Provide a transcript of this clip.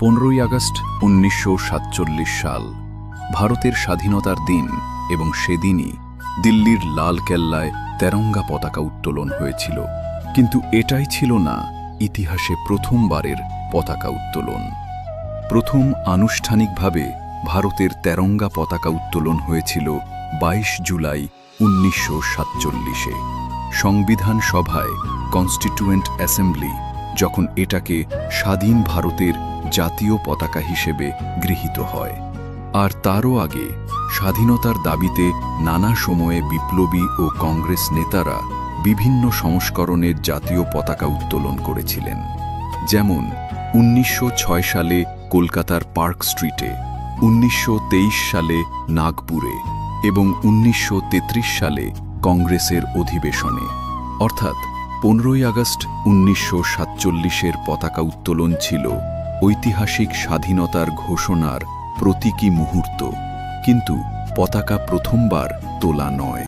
পনেরোই আগস্ট উনিশশো সাতচল্লিশ সাল, ভারতের স্বাধীনতার দিন এবং সেদিনই দিল্লির লাল কেল্লায় তেরঙ্গা পতাকা উত্তোলন হয়েছিল। কিন্তু এটাই ছিল না ইতিহাসে প্রথমবারের পতাকা উত্তোলন। প্রথম আনুষ্ঠানিকভাবে ভারতের তেরঙ্গা পতাকা উত্তোলন হয়েছিল ২২ জুলাই উনিশশো সাতচল্লিশে সংবিধান সভায় কনস্টিটিউয়েন্ট অ্যাসেম্বলি যখন এটাকে স্বাধীন ভারতের জাতীয় পতাকা হিসেবে গৃহীত হয়। আর তারও আগে স্বাধীনতার দাবিতে নানা সময়ে বিপ্লবী ও কংগ্রেস নেতারা বিভিন্ন সংস্করণের জাতীয় পতাকা উত্তোলন করেছিলেন। যেমন, উনিশশো ছয় সালে কলকাতার পার্ক স্ট্রিটে, উনিশশো তেইশ সালে নাগপুরে এবং উনিশশো তেত্রিশ সালে কংগ্রেসের অধিবেশনে। অর্থাৎ পনেরোই আগস্ট উনিশশো সাতচল্লিশের পতাকা উত্তোলন ছিল ঐতিহাসিক স্বাধীনতার ঘোষণার প্রতীকী মুহূর্ত। কিন্তু পতাকা প্রথমবার তোলা নয়।